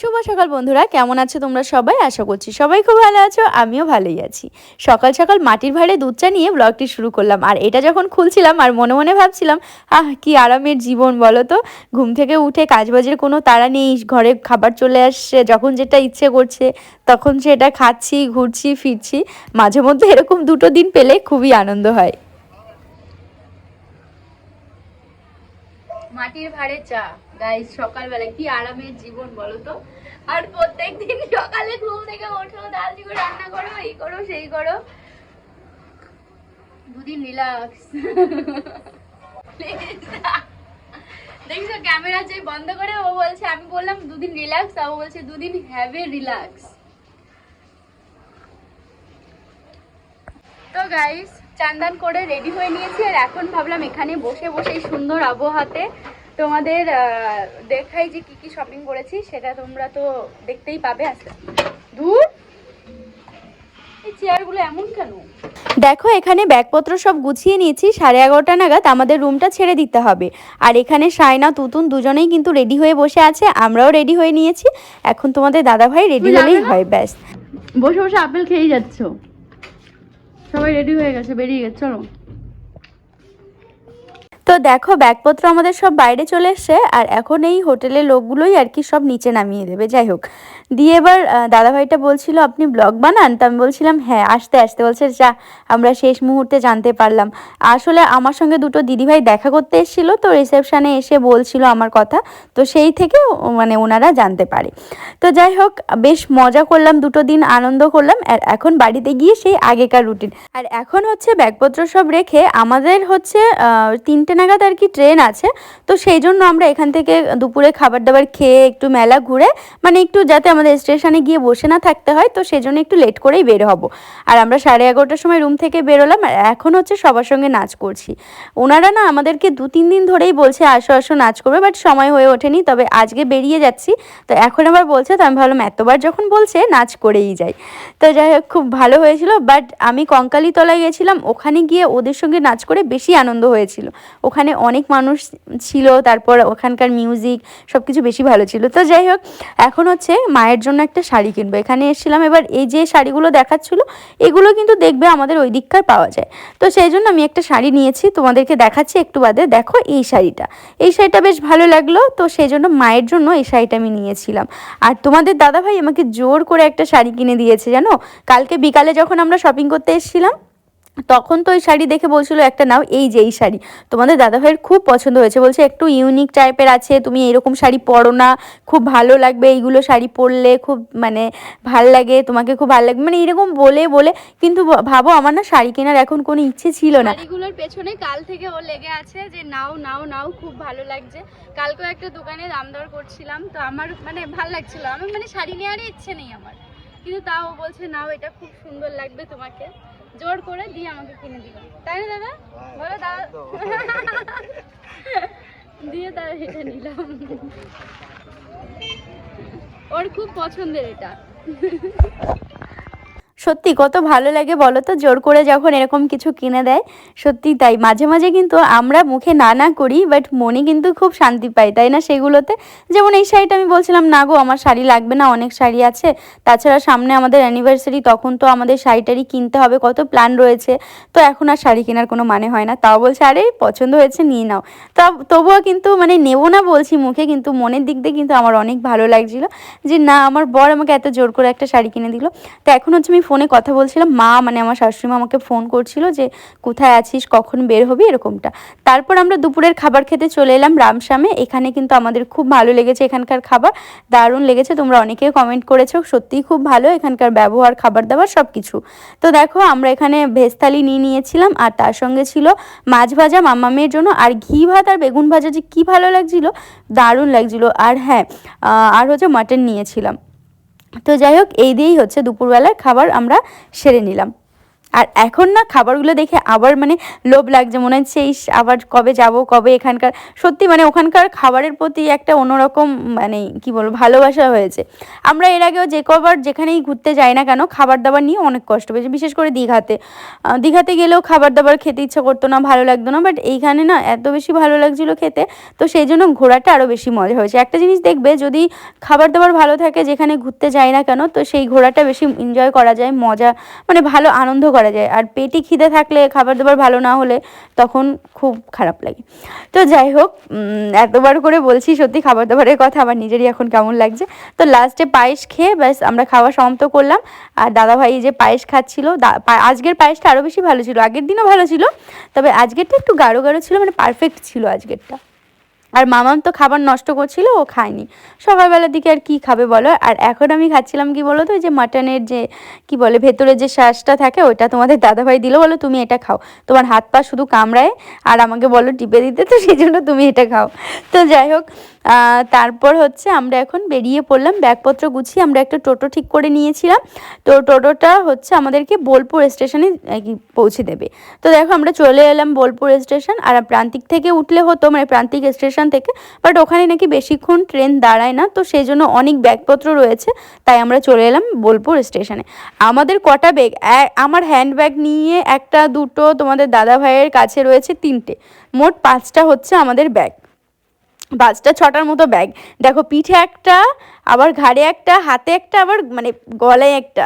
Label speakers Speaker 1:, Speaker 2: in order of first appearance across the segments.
Speaker 1: শুভ সকাল বন্ধুরা, কেমন আছো তোমরা সবাই? আশা করছি সবাই খুব ভালো আছো, আমিও ভালোই আছি। সকাল সকাল মাটির ভাড়ে দুধ চা নিয়ে ব্লগটি শুরু করলাম। আর এটা যখন খুলছিলাম আর মনে মনে ভাবছিলাম, আহ, কি আরামের জীবন বলো তো? ঘুম থেকে উঠে কাজবাজের কোনো তাড়া নেই, ঘরে খাবার চলে আসছে, যখন যেটা ইচ্ছে করছে তখন সেটা খাচ্ছি, ঘুরছি, ফিরছি। মাঝে মধ্যে এরকম দুটো দিন পেলে খুবই আনন্দ হয়। মাটির ভাড়ে চা। গাইস সকালবেলা কি আরামের জীবন বলো তো আর প্রত্যেক দিন সকালে ঘুম থেকে ওঠো ডাল দিকে রান্না করো, এই করো, সেই করো। দুদিন রিল্যাক্স দেখছ ক্যামেরা চাই বন্ধ করে, ও বলছে, আমি বললাম, দুদিন রিল্যাক্স ও বলছে, দুদিন হ্যাভ এ রিল্যাক্স তো গাইস চান্দান করে রেডি হয়ে নিয়েছি আর এখন ভাবলাম এখানে বসে বসে এই সুন্দর আবহাওয়াতে তোমাদের দেখাই যে কি কি শপিং করেছি সেটা তোমরা তো দেখতেই পাবে আস্তে দূর এই চেয়ারগুলো এমন কেন? দেখো এখানে ব্যাগপত্র সব গুছিয়ে নিয়েছি সাড়ে এগারোটা নাগাদ আমাদের রুমটা ছেড়ে দিতে হবে। আর এখানে সায়না তুতুন দুজনেই কিন্তু রেডি হয়ে বসে আছে আমরাও রেডি হয়ে নিয়েছি। এখন তোমাদের দাদা ভাই রেডি হলেই? হয় ব্যাস।
Speaker 2: বসে বসে আপেল খেয়েই যাচ্ছ। সবাই রেডি হয়ে গেছে বেরিয়ে গেছে চলো।
Speaker 1: তো দেখো, ব্যাগপত্র আমাদের সব বাইরে চলে এসছে, আর এখন এই হোটেলের লোকগুলোই আর কি সব নিচে নামিয়ে দেবে। যাই হোক, দিয়ে এবার দাদাভাইটা বলছিল, আপনি ব্লগ বানান? তো আমি বলছিলাম হ্যাঁ আসতে আসতে। বলছে, যা, আমরা শেষ মুহূর্তে জানতে পারলাম। আসলে আমার সঙ্গে দুটো দিদিভাই দেখা করতে এসেছিল, তো রিসেপশানে এসে বলছিল আমার কথা, তো সেই থেকে মানে ওনারা জানতে পারে। তো যাই হোক, বেশ মজা করলাম, দুটো দিন আনন্দ করলাম, আর এখন বাড়িতে গিয়ে সেই আগেকার রুটিন আর এখন হচ্ছে ব্যাগপত্র সব রেখে আমাদের হচ্ছে তিনটে নাগাদ আর কি ট্রেন আছে। তো সেই জন্য আমরা এখান থেকে দুপুরে খাবার দাবার খেয়ে একটু মেলা ঘুরে মানে একটু যাতে আমাদের স্টেশনে গিয়ে বসে না থাকতে হয়, তো সেই জন্য একটু লেট করেই বের হব। আর আমরা সাড়ে এগারোটার সময় রুম থেকে বেরোলাম, আর এখন হচ্ছে সবার সঙ্গে নাচ করছি। ওনারা না আমাদেরকে দু তিন দিন ধরেই বলছে, আসো আসো, নাচ করবে। বাট সময় হয়ে ওঠেনি, তবে আজকে বেরিয়ে যাচ্ছি। তো এখন আবার বলছে, তো আমি ভাবলাম এতবার যখন বলছে, নাচ করেই যাই। তো যাই হোক, খুব ভালো হয়েছিল, বাট আমি কঙ্কালী তলায় গেছিলাম, ওখানে গিয়ে ওদের সঙ্গে নাচ করে বেশি আনন্দ হয়েছিল। ওখানে অনেক মানুষ ছিল, তারপর ওখানকার মিউজিক সব কিছু বেশি ভালো ছিল। তো যাই হোক, এখন হচ্ছে মায়ের জন্য একটা শাড়ি কিনবো। এখানে এসেছিলাম, এবার এই যে শাড়িগুলো দেখাচ্ছিল, এগুলো কিন্তু দেখবে আমাদের ওই দিককার পাওয়া যায়। তো সেই জন্য আমি একটা শাড়ি নিয়েছি, তোমাদেরকে দেখাচ্ছি একটু বাদে। দেখো এই শাড়িটা। এই শাড়িটা বেশ ভালো লাগল, তো সেই জন্য মায়ের জন্য এই শাড়িটা আমি নিয়েছিলাম। আর তোমাদের দাদাভাই আমাকে জোর করে একটা শাড়ি কিনে দিয়েছে, জানো? কালকে বিকালে যখন আমরা শপিং করতে এসেছিলাম তখন তো ওই শাড়ি দেখে বলছিল, একটা নাও, এই যে এই শাড়ি। তোমাদের দাদাভাইয়ের খুব পছন্দ হয়েছে, বলছে, একটু ইউনিক টাইপের আছে, তুমি এরকম শাড়ি পরো না, খুব ভালো লাগবে এইগুলো শাড়ি পরলে, খুব মানে ভালো লাগে, তোমাকে খুব ভালো লাগবে। মানে এরকম বলে বলে, কিন্তু ভাবো, আমার না শাড়ি কেনার এখন কোনো ইচ্ছে ছিল না।
Speaker 2: শাড়িগুলোর পেছনে কাল থেকে ও লেগে আছে যে, নাও নাও নাও, খুব ভালো লাগছে। কালকেও একটা দোকানে দাম দর করছিলাম, তো আমার মানে ভালো লাগছিল। আমার মানে শাড়ি নেওয়ারই ইচ্ছে নেই আমার। কিন্তু তাও বলছে, নাও, এটা খুব সুন্দর লাগবে তোমাকে। জোর করে দিয়ে আমাকে কিনে দিল। তাই না দাদা? বলো দাদা দিয়ে তার এটা নিলাম। ওর খুব পছন্দের এটা।
Speaker 1: সত্যি কত ভালো লাগে বলো তো জোর করে যখন এরকম কিছু কিনে দেয়, সত্যি তাই। মাঝে মাঝে কিন্তু আমরা মুখে না না করি বাট মনে কিন্তু খুব শান্তি পাই তাই না সেগুলোতে? যেমন এই শাড়িটা আমি বলছিলাম, না গো, আমার শাড়ি লাগবে না, অনেক শাড়ি আছে। তাছাড়া সামনে আমাদের অ্যানিভার্সারি তখন তো আমাদের শাড়িটারি কিনতে হবে, কত প্ল্যান রয়েছে। তো এখন আর শাড়ি কেনার কোনো মানে হয় না। তাও বলছে, আরে, পছন্দ হয়েছে, নিয়ে নাও। তা তবুও কিন্তু মানে নেব না বলছি মুখে, কিন্তু মনের দিক দিয়ে কিন্তু আমার অনেক ভালো লাগছিল যে, না, আমার বর আমাকে এত জোর করে একটা শাড়ি কিনে দিল। তো এখন হচ্ছে আমি ফোনে কথা বলছিলাম, মা মানে আমার শাশুড়ি মা আমাকে ফোন করছিল যে কোথায় আছিস, কখন বের হবি, এরকমটা। তারপর আমরা দুপুরের খাবার খেতে চলে এলাম রামশ্যামে এখানে কিন্তু আমাদের খুব ভালো লেগেছে এখানকার খাবার। দারুণ লেগেছে, তোমরা অনেকে কমেন্ট করেছ, সত্যিই খুব ভালো এখানকার ব্যবহার, খাবার দাবার সব কিছু তো দেখো, আমরা এখানে ভেজ থালি নিয়ে নিয়েছিলাম, আর তার সঙ্গে ছিল মাছ ভাজা মাম্মা মেয়ের জন্য, আর ঘি ভাত আর বেগুন ভাজা যে কী ভালো লাগছিল, দারুণ লাগছিল। আর হ্যাঁ আর হচ্ছে মাটন নিয়েছিলাম। তো যাই হোক এই দিয়েই হচ্ছে দুপুরবেলার খাবার আমরা সেরে নিলাম। আর এখন না খাবারগুলো দেখে আবার মানে লোভ লাগছে, মনে হচ্ছে ইস, আবার কবে যাব, কবে এখানকার, সত্যি মানে ওখানকার খাবারের প্রতি একটা অন্যরকম মানে কি বলব, ভালোবাসা হয়েছে। আমরা এর আগেও যে কবার যেখানেই ঘুরতে যাই না কেন খাবার দাবার নিয়ে অনেক কষ্ট পেয়েছি, বিশেষ করে দীঘাতে। দীঘাতে গেলেও খাবার দাবার খেতে ইচ্ছা করতো না, ভালো লাগতো না বাট এইখানে না এত বেশি ভালো লাগছিল খেতে, তো সেই জন্য ঘোরাটা আরও বেশি মজা হয়েছে। একটা জিনিস দেখবে, যদি খাবার দাবার ভালো থাকে যেখানে ঘুরতে যাই না কেন, তো সেই ঘোরাটা বেশি এনজয় করা যায়, মজা মানে ভালো, আনন্দ যায়। আর পেটে খিদে থাকলে খাবার দাবার ভালো না হলে তখন খুব খারাপ লাগে। তো যাই হোক এতবার করে বলছি সত্যি খাবার দাবারের কথা, আমার নিজেরই এখন কেমন লাগছে। তো লাস্টে পায়েস খেয়ে ব্যাস আমরা খাওয়া সমাপ্ত করলাম। আর দাদাভাই যে পায়েস খাচ্ছিল আজকের পায়েসটা আরও বেশি ভালো ছিল, আগের দিনও ভালো ছিল, তবে আজকেরটা একটু গাঢ় গাঢ় ছিল মানে পারফেক্ট ছিল আজকেরটা। আর মামাম তো খাবার নষ্ট করছিল, ও খায়নি। সকালবেলার দিকে আর কি খাবে বলো? আর এখন আমি খাচ্ছিলাম কি বলো তো যে মাটনের যে, কি বলে, ভেতরে যে শ্বাসটা থাকে, ওইটা তোমাদের দাদাভাই দিল বলো, তুমি এটা খাও। তোমার হাত পা শুধু কামড়ায়, আর আমাকে বলো টিপে দিতে, তো সেই জন্য তুমি এটা খাও। তো যাই হোক তারপর হচ্ছে আমরা এখন বেরিয়ে পড়লাম, ব্যাগপত্র গুছিয়ে আমরা একটা টোটো ঠিক করে নিয়েছিলাম। তো টোটোটা হচ্ছে আমাদেরকে বোলপুর স্টেশনে পৌঁছে দেবে। তো দেখো আমরা চলে এলাম বোলপুর স্টেশন, আর প্রান্তিক থেকে উঠলে হতো মানে প্রান্তিক স্টেশন থেকে, বাট ওখানে নাকি বেশিক্ষণ ট্রেন দাঁড়ায় না, তো সেই জন্য অনেক ব্যাগপত্র রয়েছে, তাই আমরা চলে এলাম বোলপুর স্টেশনে। আমাদের কটা ব্যাগ আমার হ্যান্ড ব্যাগ নিয়ে একটা দুটো তোমাদের দাদা ভাইয়ের কাছে রয়েছে তিনটে, মোট পাঁচটা হচ্ছে আমাদের ব্যাগ। পাঁচটা ছটার মতো ব্যাগ দেখো, পিঠে একটা, আবার ঘাড়ে একটা, হাতে একটা, আবার মানে গলায় একটা।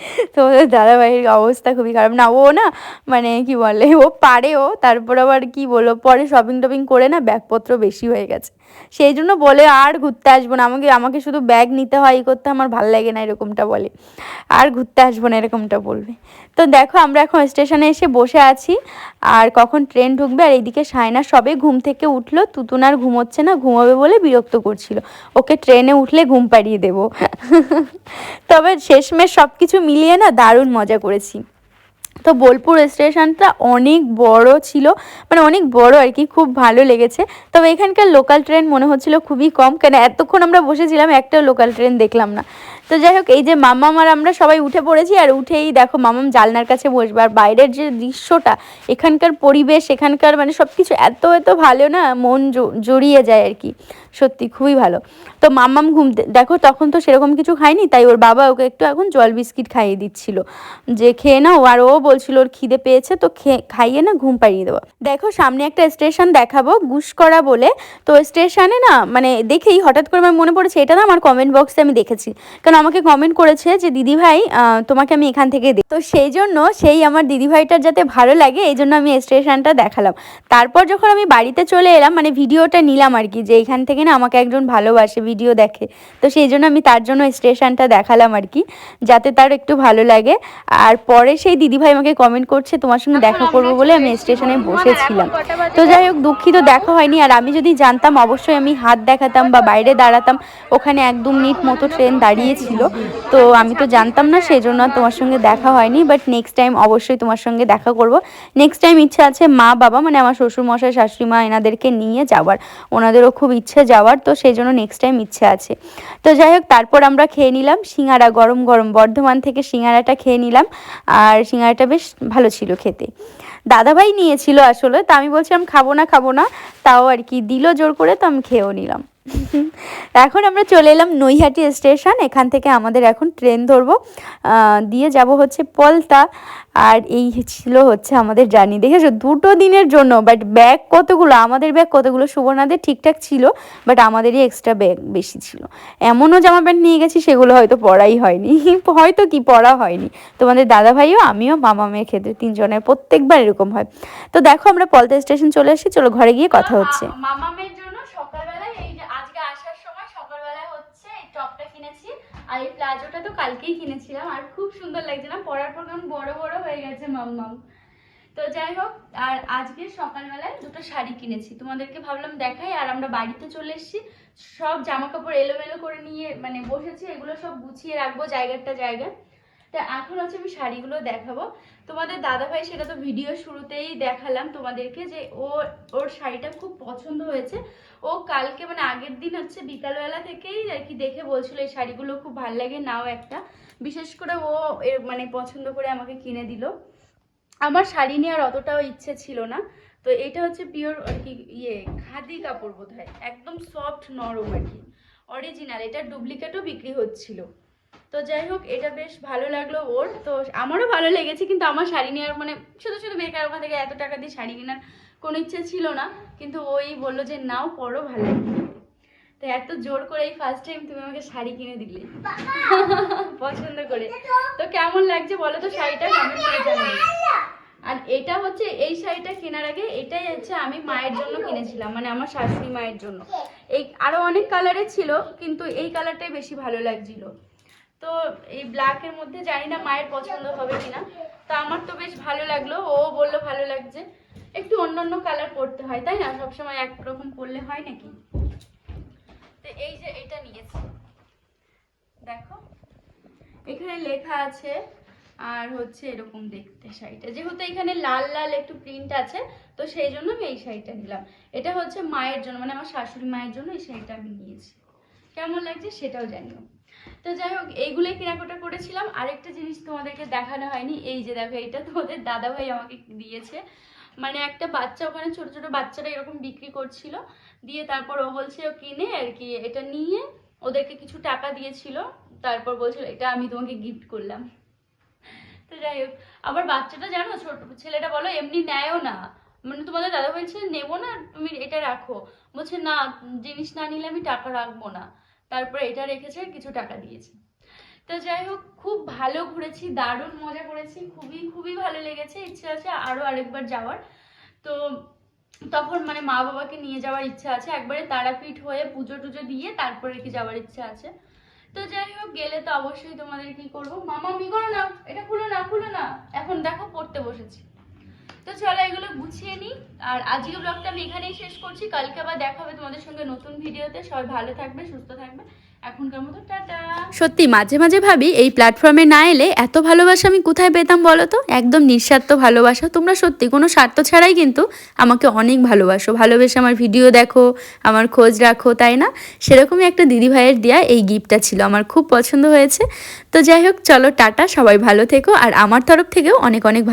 Speaker 1: তোমাদের দাদাভাইয়ের অবস্থা খুবই খারাপ। না, ও না মানে কি বলে, ও পারেও তারপর আবার কি বলো পরে শপিং টপিং করে না ব্যাগপত্র বেশি হয়ে গেছে। সেই জন্য বলে আর ঘুরতে আসব না, আমাকে আমাকে শুধু ব্যাগ নিতে হয়, এই করতে আমার ভালো লাগে না, এরকমটা বলে। আর ঘুরতে আসব না, এরকমটা বলবে। তো দেখো, আমরা এখন স্টেশনে এসে বসে আছি, আর কখন ট্রেন ঢুকবে, আর এইদিকে সায়না সবে ঘুম থেকে উঠল, তুতুন আর ঘুমোচ্ছে না, ঘুমাবে বলে বিরক্ত করছিল। ওকে ট্রেনে উঠলে ঘুম পাড়িয়ে দেবো। তবে শেষমেশ সব কিছু মিলিয়ে না দারুণ মজা করেছি। তো বোলপুর স্টেশনটা অনেক বড় ছিল মানে অনেক বড় আর কি, খুব ভালো লেগেছে। তবে এখানকার লোকাল ট্রেন মনে হচ্ছিল খুবই কম, কেন এতক্ষণ আমরা বসেছিলাম, একটাও লোকাল ট্রেন দেখলাম না। তো যাই হোক, এই যে মামাম আর আমরা সবাই উঠে পড়েছি আর উঠেই দেখো মামাম জালনার কাছে বসবে। আর বাইরের যে দৃশ্যটা, এখানকার পরিবেশ, এখানকার মানে সব কিছু এত এত ভালো না, মন জড়িয়ে যায় আর কি। সত্যি খুবই ভালো। তো মাম্মাম ঘুম দেখো তখন তো সেরকম কিছু খায়নি, তাই ওর বাবা ওকে একটু এখন জল বিস্কিট খাইয়ে দিচ্ছিল। যে খেয়ে নাও, আর ও বলছিল ওর খিদে পেয়েছে, তো খাইয়ে না ঘুম পাড়িয়ে দেবো। দেখো সামনে একটা স্টেশন দেখাবো গুসকরা বলে। তো স্টেশনে না মানে দেখেই হঠাৎ করে আমার মনে পড়েছে, এটা না আমার কমেন্ট বক্সে আমি দেখেছি। কারণ আমাকে কমেন্ট করেছে যে দিদি ভাই আহ, তোমাকে আমি এখান থেকে দিই তো সেই জন্য সেই আমার দিদি ভাইটার যাতে ভালো লাগে এই জন্য আমি স্টেশনটা দেখালাম। তারপর যখন আমি বাড়িতে চলে এলাম মানে ভিডিওটা নিলাম আর কি যে এখান থেকে না আমাকে একজন ভালোবাসে ভিডিও দেখে। তো সেই জন্য আমি তার জন্য স্টেশনটা দেখালাম আর কি যাতে তার একটু ভালো লাগে। আর পরে সেই দিদিভাই আমাকে কমেন্ট করছে তোমার সঙ্গে দেখা করব বলে আমি স্টেশনে বসেছিলাম। তো যাই হোক দুঃখিত দেখা হয়নি। আর আমি যদি জানতাম অবশ্যই আমি হাত দেখাতাম বা বাইরে দাঁড়াতাম। ওখানে এক দু মিনিট মতো ট্রেন দাঁড়িয়েছিল তো আমি তো জানতাম না সেই জন্য তোমার সঙ্গে দেখা হয়নি। বাট নেক্সট টাইম অবশ্যই তোমার সঙ্গে দেখা করব। নেক্সট টাইম ইচ্ছা আছে মা, বাবা মানে আমার শ্বশুর মশাই শাশুড়ি মা এনাদেরকে নিয়ে যাওয়ার। ওনাদেরও খুব ইচ্ছে যাওয়ার, তো সেই জন্য নেক্সট টাইম ইচ্ছে আছে। তো যাই হোক, তারপর আমরা খেয়ে নিলাম সিঙ্গারা গরম গরম। বর্ধমান থেকে সিঙ্গারাটা খেয়ে নিলাম। আর সিঙ্গারাটা বেশ ভালো ছিল খেতে। দাদাভাই নিয়েছিল আসলে, তা আমি বলছিলাম, খাব না খাব না। তাও আর কি, দিল জোর করে, তো আমি খেয়েও নিলাম। এখন আমরা চলে এলাম নৈহাটি স্টেশন এখান থেকে আমাদের এখন ট্রেন ধরবো। দিয়ে যাব হচ্ছে পলতা আর এই ছিল হচ্ছে আমাদের জার্নি। দেখেছ দুটো দিনের জন্য বাট ব্যাগ কতগুলো আমাদের ব্যাগ কতগুলো সুবর্ণাদের ঠিকঠাক ছিল বাট আমাদেরই এক্সট্রা ব্যাগ বেশি ছিল। এমনও জামা প্যান্ট নিয়ে গেছি সেগুলো হয়তো পরাই হয়নি। হয়তো কি পরা হয়নি। তোমাদের দাদা ভাইও আমিও মামা মেয়ের ক্ষেত্রে তিনজনের প্রত্যেকবার এরকম হয়। তো দেখো আমরা পলতা স্টেশন চলে এসেছি চলো ঘরে গিয়ে কথা হচ্ছে।
Speaker 2: মামামের জন্য আর এই প্লাজোটা তো কালকেই কিনেছিলাম, আর খুব সুন্দর লাগছে না? পরার পর কেমন বড় বড় হয়ে গেছে মাম্মাম তো যাই হোক, আর আজকে সকালবেলায় দুটো শাড়ি কিনেছি। তোমাদেরকে ভাবলাম দেখাই, আর আমরা বাড়িতে চলে এসেছি। সব জামা কাপড় এলোমেলো করে নিয়ে মানে বসেছি, এগুলো সব গুছিয়ে রাখব জায়গাটা জায়গায়। তা এখন হচ্ছে আমি শাড়িগুলো দেখাবো। তোমাদের দাদাভাই সেটা তো ভিডিও শুরুতেই দেখালাম তোমাদেরকে যে ও, ওর শাড়িটা খুব পছন্দ হয়েছে। ও কালকে মানে আগের দিন হচ্ছে বিকালবেলা থেকেই আর কি দেখে বলছিল এই শাড়িগুলো খুব ভালো লাগে, নাও একটা। বিশেষ করে ও মানে পছন্দ করে আমাকে কিনে দিল। আমার শাড়ি নেওয়ার অতটাও ইচ্ছে ছিল না। তো এটা হচ্ছে পিওর আর কি ইয়ে খাদি কাপড় বোধ হয় একদম সফট নরম আর কি। অরিজিনাল এটা ডুপ্লিকেটও বিক্রি হচ্ছিল। তো যাই হোক এটা বেশ ভালো লাগল ওর। তো আমারও ভালো লেগেছে, কিন্তু আমার শাড়ি নেওয়ার মানে শুধু শুধু বেকার ওখান থেকে এত টাকা দিয়ে শাড়ি কেনার কোনো ইচ্ছে ছিল না, কিন্তু ওই বলল যে, নাও, পরো, ভালো তো এত জোর করে এই ফার্স্ট টাইম তুমি আমাকে শাড়ি কিনে দিলে। পছন্দ করে। তো কেমন লাগছে বলো তো শাড়িটা? করে আর এটা হচ্ছে, এই শাড়িটা কেনার আগে এটাই হচ্ছে আমি মায়ের জন্য কিনেছিলাম মানে আমার শাশুড়ি মায়ের জন্য। এই আরও অনেক কালারের ছিল, কিন্তু এই কালারটাই বেশি ভালো লাগছিল। তো এই ব্ল্যাকের মধ্যে জানি না মায়ের পছন্দ হবে কিনা। তো আমার তো বেশ ভালো লাগল, ও বলল ভালো লাগছে। একটু অন্য অন্য কালার পরতে হয়, তাই না? সবসময় একরকম পরলে হয় নাকি? তো এই যে এটা নিয়েছি। দেখো, এখানে লেখা আছে, আর হচ্ছে এরকম দেখতে শাড়িটা। যেহেতু এখানে লাল লাল একটু প্রিন্ট আছে, তো সেই জন্য আমি এই শাড়িটা নিলাম। এটা হচ্ছে মায়ের জন্য মানে আমার শাশুড়ি মায়ের জন্য এই শাড়িটা আমি নিয়েছি। কেমন লাগছে সেটাও জানিও। তো যাই হোক, এইগুলোই কেনাকাটা করেছিলাম। আরেকটা জিনিস তোমাদেরকে দেখানো হয়নি, এই যে দেখো এটা তোমাদের দাদাভাই আমাকে দিয়েছে। মানে একটা বাচ্চা, ওখানে ছোট ছোট বাচ্চারা এরকম বিক্রি করছিল। দিয়ে তারপর ও বলছে, ও কিনে আর কি, এটা নিয়ে ওদেরকে কিছু টাকা দিয়েছিল। তারপর বলছিল, এটা আমি তোমাকে গিফট করলাম। তো যাই হোক, আবার বাচ্চাটা জানো, ছোট ছেলেটা বলো, এমনি নেয়ও না। মানে তোমাদের দাদা বলছে, নেব না, তুমি এটা রাখো। বলছে, না, জিনিস না নিলে আমি টাকা রাখব না। তারপরে এটা রেখেছে, কিছু টাকা দিয়েছে। তো যাই হোক, খুব ভালো ঘুরেছি, দারুণ মজা করেছি, খুবই খুবই ভালো লেগেছে। ইচ্ছে আছে আরও আরেকবার যাওয়ার। তো তখন মানে মা বাবাকে নিয়ে যাওয়ার ইচ্ছা আছে, একবারে তারাপীঠ হয়ে পুজো টুজো দিয়ে তারপরে কি যাওয়ার ইচ্ছা আছে। তো যাই হোক, গেলে তো অবশ্যই তোমাদের কি করব? মামা মি করো না, এটা খুলো না খুলো না। এখন দেখো, পড়তে বসেছি। তো চলো এগুলো গুছিয়ে নিই। আর আজকে ব্লগটা আমি এখানেই শেষ করছি। কালকে আবার দেখা হবে তোমাদের সঙ্গে নতুন ভিডিওতে। সবাই ভালো থাকবে, সুস্থ থাকবে।
Speaker 1: সত্যি, মাঝে মাঝে ভাবি, এই প্ল্যাটফর্মে না এলে এত ভালোবাসা আমি কোথায় পেতাম বলো তো? একদম নিঃস্বার্থ ভালোবাসা। তোমরা সত্যি, কোনো স্বার্থ ছাড়াই কিন্তু আমাকে অনেক ভালোবাসো। ভালোবেসে আমার ভিডিও দেখো, আমার খোঁজ রাখো, তাই না? সেরকমই একটা দিদি ভাইয়ের দেওয়া এই গিফটটা ছিল। আমার খুব পছন্দ হয়েছে। তো যাই হোক, চলো টাটা, সবাই ভালো থেকো। আর আমার তরফ থেকেও অনেক অনেক